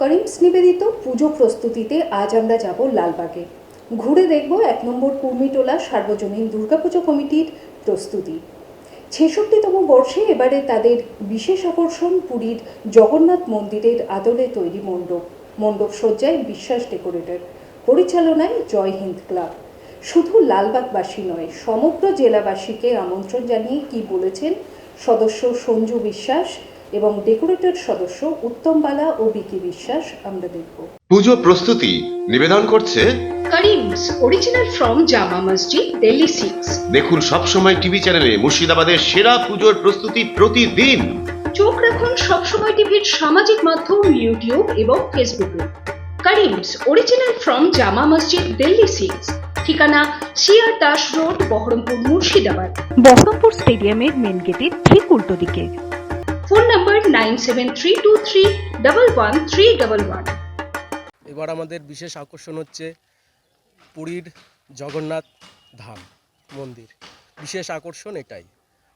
করিমস নিবেদিত পুজো প্রস্তুতিতে আজ আমরা যাব লালবাগে। ঘুরে দেখব এক নম্বর কুর্মিটোলা সার্বজনীন দুর্গাপুজো কমিটির প্রস্তুতি। ছেষট্টিতম বর্ষে এবারে তাদের বিশেষ আকর্ষণ পুরীর জগন্নাথ মন্দিরের আদলে তৈরি মণ্ডপ। মণ্ডপ সজ্জায় বিশ্বাস ডেকোরেটর। পরিচালনায় জয় হিন্দ ক্লাব। শুধু লালবাগবাসী নয়, সমগ্র জেলাবাসীকে আমন্ত্রণ জানিয়ে কি বলেছেন সদস্য সঞ্জু বিশ্বাস এবং ডেকোরেটর সদস্য উত্তম বালা ও বিকি বিশ্বাস আমরা দেখব। পুজো প্রস্তুতি নিবেদন করছে Karim's original from Jama Masjid Delhi six দেখুন সবসময় টিভি চ্যানেলে মুর্শিদাবাদের সেরা পুজোর প্রস্তুতি প্রতিদিন। চোখ রাখুন সবসময় টিভির সামাজিক মাধ্যম ইউটিউব এবং ফেসবুকে Karim's original from Jama Masjid Delhi six ঠিকানা C R Das road Berhampore Murshidabad. Berhampore স্টেডিয়ামের মেন গেটের ঠিক উল্টো দিকে। ফোন নাম্বার নাইন এবার আমাদের বিশেষ আকর্ষণ হচ্ছে পুরীর জগন্নাথ ধাম মন্দির। বিশেষ আকর্ষণ এটাই।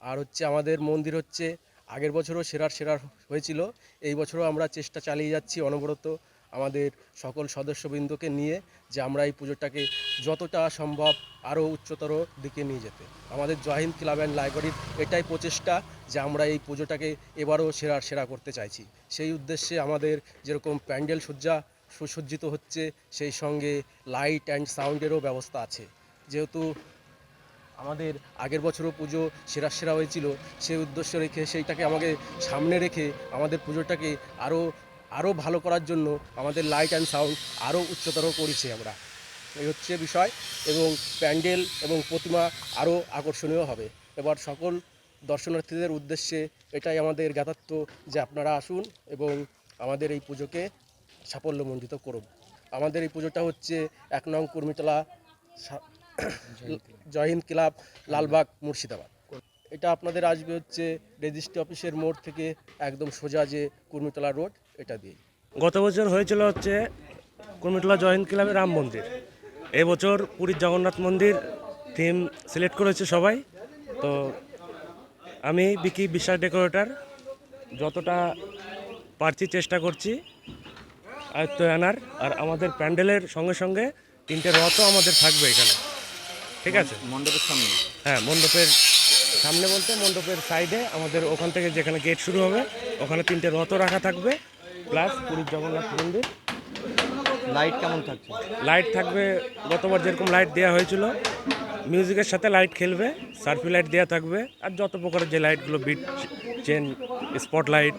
আর হচ্ছে আমাদের মন্দির হচ্ছে আগের বছরও সেরার সেরার হয়েছিল। এই বছরও আমরা চেষ্টা চালিয়ে যাচ্ছি অনবরত আমাদের সকল সদস্যবৃন্দকে নিয়ে যে আমরা এই পুজোটাকে যতটা সম্ভব আরও উচ্চতর দিকে নিয়ে যেতে। আমাদের জয়হিন্দ ক্লাব অ্যান্ড লাইব্রেরির এটাই প্রচেষ্টা যে আমরা এই পুজোটাকে এবারও সেরার সেরা করতে চাইছি। সেই উদ্দেশ্যে আমাদের যেরকম প্যান্ডেল সজ্জা সুসজ্জিত হচ্ছে, সেই সঙ্গে লাইট অ্যান্ড সাউন্ডেরও ব্যবস্থা আছে। যেহেতু আমাদের আগের বছরও পুজো সেরা সেরা হয়েছিল, সেই উদ্দেশ্য রেখে, সেইটাকে আমাকে সামনে রেখে আমাদের পুজোটাকে আরও আরও ভালো করার জন্য আমাদের লাইট অ্যান্ড সাউন্ড আরও উচ্চতর করেছি আমরা। এই হচ্ছে বিষয় এবং প্যান্ডেল এবং প্রতিমা আরও আকর্ষণীয় হবে। এবার সকল দর্শনার্থীদের উদ্দেশ্যে এটাই আমাদের জ্ঞাতার্থ যে আপনারা আসুন এবং আমাদের এই পুজোকে সাফল্যমণ্ডিত করুন। আমাদের এই পুজোটা হচ্ছে এক নং কুর্মিতলা সা- জয়হিন্দ ক্লাব লালবাগ মুর্শিদাবাদ। এটা আপনাদের আসবে হচ্ছে রেজিস্ট্রি অফিসের মোড় থেকে একদম সোজা যে কুর্মিতলা রোড এটা দিয়ে। গত বছর হয়েছিল হচ্ছে কুর্মিতলা জয়েন্ট ক্লাবের রাম মন্দির। এবছর পুরীর জগন্নাথ মন্দির থিম সিলেক্ট করেছে সবাই। তো আমি বিকি বিশ্বাস ডেকোরেটর যতটা পারছি চেষ্টা করছি আয়ত্ত আনার। আর আমাদের প্যান্ডেলের সঙ্গে সঙ্গে তিনটে রথও আমাদের থাকবে এখানে। ঠিক আছে? মণ্ডপের সামনে? হ্যাঁ মণ্ডপের সামনে বলতে মণ্ডপের সাইডে আমাদের ওখান থেকে যেখানে গেট শুরু হবে ওখানে তিনটে রথও রাখা থাকবে প্লাস পুরীর জগন্নাথ মন্দির। লাইট কেমন থাকছে? লাইট থাকবে গতবার যেরকম লাইট দেওয়া হয়েছিল মিউজিকের সাথে লাইট খেলবে সার্ফি লাইট দেওয়া থাকবে আর যত প্রকারের যে লাইটগুলো beat chain spotlight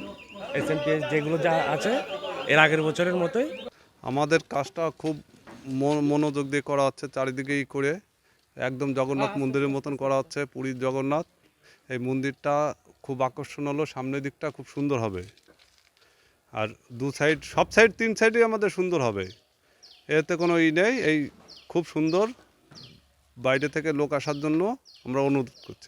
S M P S যেগুলো যা আছে এর আগের বছরের মতোই। আমাদের কাজটা খুব মন- মনোযোগ দিয়ে করা হচ্ছে চারিদিকেই করে। একদম জগন্নাথ মন্দিরের মতন করা হচ্ছে পুরীর জগন্নাথ। এই মন্দিরটা খুব আকর্ষণ হলো সামনের দিকটা খুব সুন্দর হবে। আর দু সাইড সব সাইড তিন সাইডই আমাদের সুন্দর হবে। এতে কোনো ই নেই এই খুব সুন্দর। বাইরে থেকে লোক আসার জন্য আমরা অনুরোধ করছি।